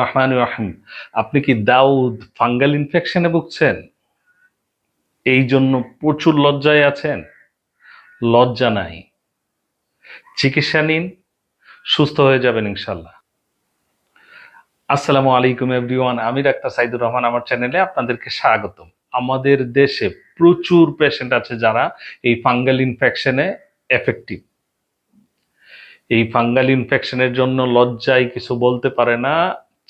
রহমান রহিম। আপনি কি দাউদ ফাঙ্গাল ইনফেকশনে ভুগছেন? এই জন্য প্রচুর লজ্জায় আছেন? লজ্জা নাই। চিকিৎসা নিন, সুস্থ হয়ে যাবেন ইনশাল্লাহ আসসালামু আলাইকুম এভরিওয়ান, আমি ডাক্তার সাইদুর রহমান, আমার চ্যানেলে আপনাদেরকে স্বাগতম। আমাদের দেশে প্রচুর পেশেন্ট আছে যারা এই ফাঙ্গাল ইনফেকশনে এফেক্টিভ এই ফাঙ্গাল ইনফেকশনের জন্য লজ্জায় কিছু বলতে পারে না,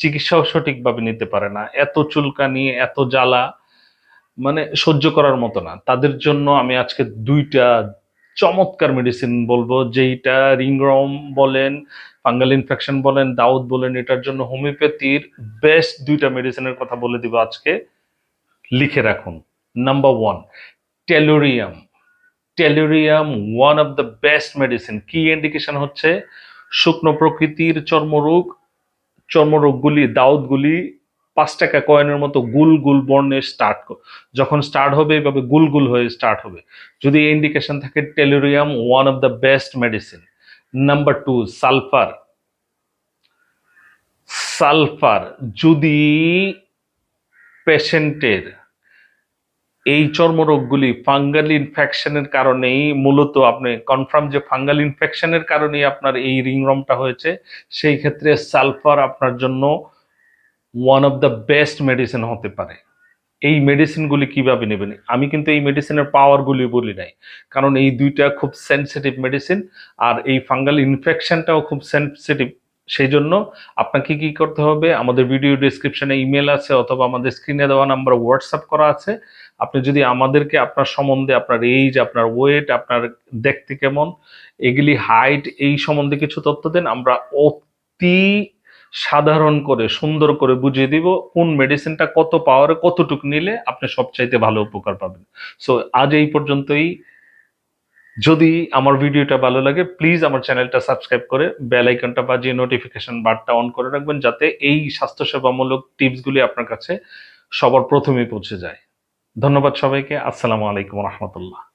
চিকিৎসাও সঠিকভাবে নিতে পারে না। এত চুলকানি, এত জ্বালা মানে সহ্য করার মতো না। তাদের জন্য আমি আজকে দুইটা চমৎকার মেডিসিন বলব, যেইটা রিংরম বলেন, ফাঙ্গাল ইনফেকশন বলেন, দাউদ বলেন, এটার জন্য হোমিওপ্যাথির বেস্ট দুইটা মেডিসিনের কথা বলে দিব আজকে। লিখে রাখুন। Number one tellurium tellurium one of the best medicine কি ইন্ডিকেশন হচ্ছে শুকনো প্রকৃতির চর্মরোগ, চর্মরোগগুলি, দাউদগুলি পাঁচ টাকা কয়েনের মতো গুল গুল বর্ণে স্টার্ট যখন স্টার্ট হবে, এভাবে গুল গুল হয়ে স্টার্ট হবে। যদি ইন্ডিকেশন থাকে tellurium one of the best medicine number two sulphur sulphur যদি পেশেন্টের এই চর্মরোগগুলি ফাঙ্গাল ইনফেকশনের কারণেই মূলত আপনি কনফার্ম যে ফাঙ্গাল ইনফেকশনের কারণেই আপনার এই রিংরমটা হয়েছে, সেই ক্ষেত্রে সালফার আপনার জন্য one of the best medicine হতে পারে। এই মেডিসিনগুলি কীভাবে নেবেন? আমি কিন্তু এই মেডিসিনের পাওয়ারগুলি বলি নাই, কারণ এই দুইটা খুব সেন্সিটিভ মেডিসিন আর এই ফাঙ্গাল ইনফেকশনটাও খুব সেন্সিটিভ সেই জন্য আপনাকে কি করতে হবে? আমাদের ভিডিও ডিসক্রিপশনে ইমেল আছে অথবা আমাদের স্ক্রিনে দেওয়া নাম্বার হোয়াটসঅ্যাপ করা আছে। আপনি যদি আমাদেরকে আপনার সম্বন্ধে, আপনার এইজ আপনার ওয়েট আপনার দেখতে কেমন, এগুলি হাইট এই সম্বন্ধে কিছু তথ্য দেন, আমরা অতি সাধারণ করে, সুন্দর করে বুঝিয়ে দিব কোন মেডিসিনটা কত পাওয়ারে কতটুকু নিলে আপনি সবচাইতে ভালো উপকার পাবেন। সো আজ এই পর্যন্তই। যদি আমার ভিডিওটা ভালো লাগে প্লিজ আমার চ্যানেলটা সাবস্ক্রাইব করে বেল আইকনটা বাজিয়ে নোটিফিকেশন বারটা অন করে রাখবেন যাতে এই স্বাস্থ্যসেবামূলক টিপসগুলি আপনার কাছে সবার প্রথমেই পৌঁছে যায়। ধন্যবাদ সবাইকে। আসসালামু আলাইকুম রহমতুল্লাহ।